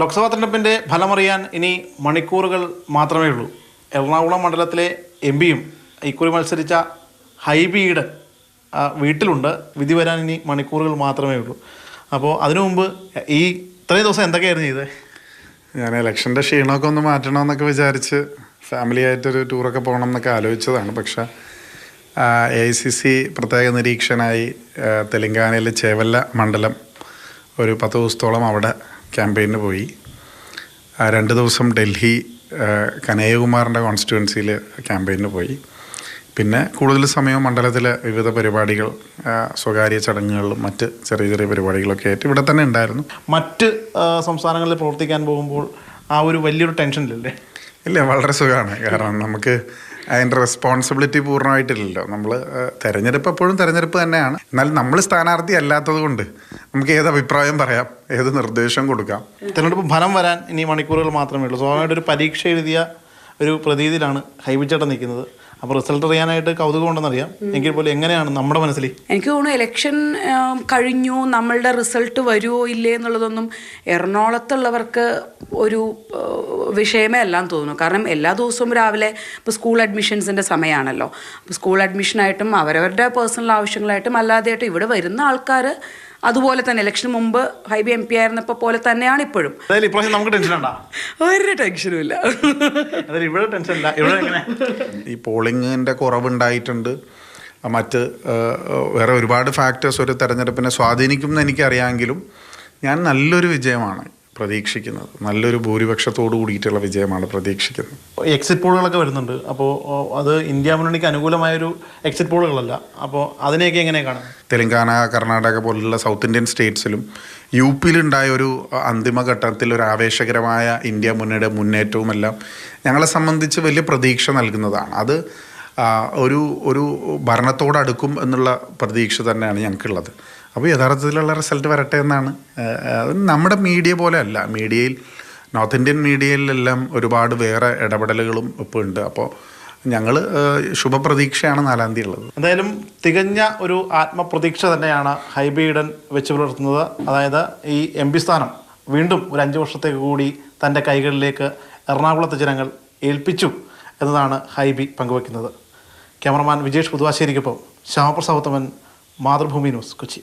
ലോക്സഭാ തെരഞ്ഞെടുപ്പിന്റെ ഫലമറിയാൻ ഇനി മണിക്കൂറുകൾ മാത്രമേ ഉള്ളൂ. എറണാകുളം മണ്ഡലത്തിലെ എം പിയും ഇക്കുറി മത്സരിച്ച ഹൈബിയുടെ വീട്ടിലുണ്ട്. വിധി വരാൻ ഇനി മണിക്കൂറുകൾ മാത്രമേ ഉള്ളൂ. അപ്പോൾ അതിനു മുമ്പ് ഈ ഇത്രയും ദിവസം എന്തൊക്കെയായിരുന്നു ചെയ്തത് ഞാൻ ഇലക്ഷന്റെ ക്ഷീണമൊക്കെ ഒന്ന് മാറ്റണമെന്നൊക്കെ വിചാരിച്ച് ഫാമിലി ആയിട്ടൊരു ടൂറൊക്കെ പോകണം എന്നൊക്കെ ആലോചിച്ചതാണ്. പക്ഷേ എ ഐ സി സി പ്രത്യേക നിരീക്ഷനായി തെലങ്കാനയിലെ ചേവല്ല മണ്ഡലം ഒരു പത്ത് ദിവസത്തോളം അവിടെ ക്യാമ്പയിന് പോയി. രണ്ട് ദിവസം ഡൽഹി കനയ്യകുമാറിന്റെ കോൺസ്റ്റിറ്റ്യുവൻസിയിൽ ക്യാമ്പയിന് പോയി. പിന്നെ കൂടുതൽ സമയം മണ്ഡലത്തിലെ വിവിധ പരിപാടികൾ സ്വകാര്യ ചടങ്ങുകളിലും മറ്റ് ചെറിയ ചെറിയ പരിപാടികളൊക്കെ ആയിട്ട് ഇവിടെ തന്നെ ഉണ്ടായിരുന്നു. മറ്റ് സംസ്ഥാനങ്ങളിൽ പ്രവർത്തിക്കാൻ പോകുമ്പോൾ ആ ഒരു വലിയൊരു ടെൻഷനിലല്ലേ ഇല്ല വളരെ സുഖമാണ്. കാരണം നമുക്ക് അതിന്റെ റെസ്പോൺസിബിലിറ്റി പൂർണമായിട്ടില്ലല്ലോ. നമ്മൾ തെരഞ്ഞെടുപ്പ് എപ്പോഴും തെരഞ്ഞെടുപ്പ് തന്നെയാണ്. എന്നാൽ നമ്മൾ സ്ഥാനാർത്ഥി അല്ലാത്തത് കൊണ്ട് നമുക്ക് ഏത് അഭിപ്രായം പറയാം ഏത് നിർദ്ദേശം കൊടുക്കാം. തെരഞ്ഞെടുപ്പ് ഫലം വരാൻ ഇനി മണിക്കൂറുകൾ മാത്രമേ ഉള്ളൂ. സ്വാഭാവികമായിട്ട് ഒരു പരീക്ഷ എഴുതിയ ഒരു പ്രതീതിയിലാണ് ഹൈബിച്ചേട്ടൻ നിൽക്കുന്നത്. അപ്പോൾ റിസൾട്ട് അറിയാനായിട്ട് കൗതുകമുണ്ടെന്നറിയാം എങ്കിൽ പോലും എങ്ങനെയാണ് നമ്മുടെ മനസ്സിൽ? എനിക്ക് തോന്നുന്നു ഇലക്ഷൻ കഴിഞ്ഞു നമ്മളുടെ റിസൾട്ട് വരുമോ ഇല്ലേ എന്നുള്ളതൊന്നും എറണാകുളത്തുള്ളവർക്ക് ഒരു വിഷയമേ അല്ലാന്ന് തോന്നുന്നു. കാരണം എല്ലാ ദിവസവും രാവിലെ ഇപ്പോൾ സ്കൂൾ അഡ്മിഷൻസിന്റെ സമയമാണല്ലോ അപ്പോൾ സ്കൂൾ അഡ്മിഷനായിട്ടും അവരവരുടെ പേഴ്സണൽ ആവശ്യങ്ങളായിട്ടും അല്ലാതെയായിട്ടും ഇവിടെ വരുന്ന ആൾക്കാർ അതുപോലെ തന്നെ ഇലക്ഷന് മുമ്പ് ഹൈബി എം പി ആയിരുന്നപ്പോൾ പോലെ തന്നെയാണ് ഇപ്പോഴും. നമുക്ക് ടെൻഷൻ ഒരു ടെൻഷനും ഇല്ല. ഇവിടെ ടെൻഷൻ ഇല്ല. ഇവിടെ ഈ പോളിങ്ങിന്റെ കുറവുണ്ടായിട്ടുണ്ട്. മറ്റ് വേറെ ഒരുപാട് ഫാക്ടേഴ്സ് ഒരു തെരഞ്ഞെടുപ്പിനെ സ്വാധീനിക്കും എന്ന് എനിക്കറിയാമെങ്കിലും ഞാൻ നല്ലൊരു വിജയമാണ്. പ്രതീക്ഷിക്കുന്നത്. നല്ലൊരു ഭൂരിപക്ഷത്തോടു കൂടിയിട്ടുള്ള വിജയമാണ് പ്രതീക്ഷിക്കുന്നത്. എക്സിറ്റ് പോളുകളൊക്കെ വരുന്നുണ്ട്. അപ്പോൾ അത് ഇന്ത്യ മുന്നണിക്ക് അനുകൂലമായൊരു എക്സിറ്റ് പോളുകളല്ല അപ്പോൾ അതിനെയൊക്കെ എങ്ങനെ കാണും തെലങ്കാന കർണാടക പോലുള്ള സൗത്ത് ഇന്ത്യൻ സ്റ്റേറ്റ്സിലും യു പിയിലുണ്ടായ ഒരു അന്തിമഘട്ടത്തിൽ ഒരു ആവേശകരമായ ഇന്ത്യ മുന്നണിയുടെ മുന്നേറ്റവും എല്ലാം ഞങ്ങളെ സംബന്ധിച്ച് വലിയ പ്രതീക്ഷ നൽകുന്നതാണ്. അത് ഒരു ഒരു ഭരണത്തോടടുക്കും എന്നുള്ള പ്രതീക്ഷ തന്നെയാണ് ഞങ്ങൾക്കുള്ളത്. അപ്പോൾ യഥാർത്ഥത്തിലുള്ള റിസൾട്ട് വരട്ടെ എന്നാണ്. നമ്മുടെ മീഡിയ പോലെ അല്ല. മീഡിയയിൽ നോർത്ത് ഇന്ത്യൻ മീഡിയയിലെല്ലാം ഒരുപാട് വേറെ ഇടപെടലുകളും ഇപ്പോൾ ഉണ്ട്. അപ്പോൾ ഞങ്ങൾ ശുഭപ്രതീക്ഷയാണ് നാലാം തീയതി ഉള്ളത്. എന്തായാലും തികഞ്ഞ ഒരു ആത്മപ്രതീക്ഷ തന്നെയാണ് ഹൈബീഡൻ വെച്ച് പുലർത്തുന്നത്. അതായത് ഈ എം പി സ്ഥാനം വീണ്ടും ഒരു അഞ്ച് വർഷത്തേക്ക് കൂടി തന്റെ കൈകളിലേക്ക് എറണാകുളത്തെ ജനങ്ങൾ ഏൽപ്പിച്ചു എന്നതാണ് ഹൈബി പങ്കുവയ്ക്കുന്നത്. ക്യാമറമാൻ വിജേഷ് പുതുവാശ്ശേരിക്കൊപ്പം ശ്യാമപ്രസാദത്തമൻ മാതൃഭൂമി ന്യൂസ് കൊച്ചി.